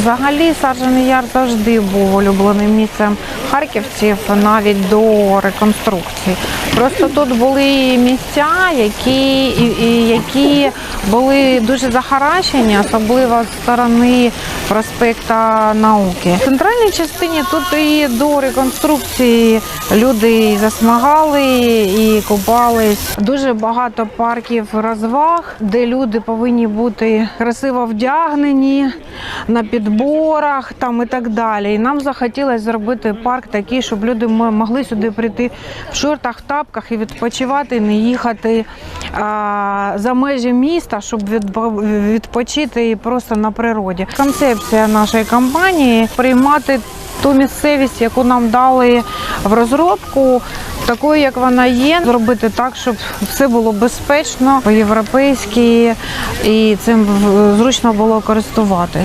Взагалі Саджаний Яр завжди був улюбленим місцем харківців навіть до реконструкції. Просто тут були місця, які, які були дуже захаращені, особливо з сторони проспекта науки. В центральній частині тут і до реконструкції люди і засмагали, і купались. Дуже багато парків розваг, де люди повинні бути красиво вдягнені на підборах там і так далі. І нам захотілося зробити парк такий, щоб люди могли сюди прийти в шортах, тапках і відпочивати, не їхати а, за межі міста, щоб відпо- відпочити просто на природі. Концепція нашої компанії приймати ту місцевість, яку нам дали в розробку, такою, як вона є, зробити так, щоб все було безпечно, по-європейськи і цим зручно було користувати.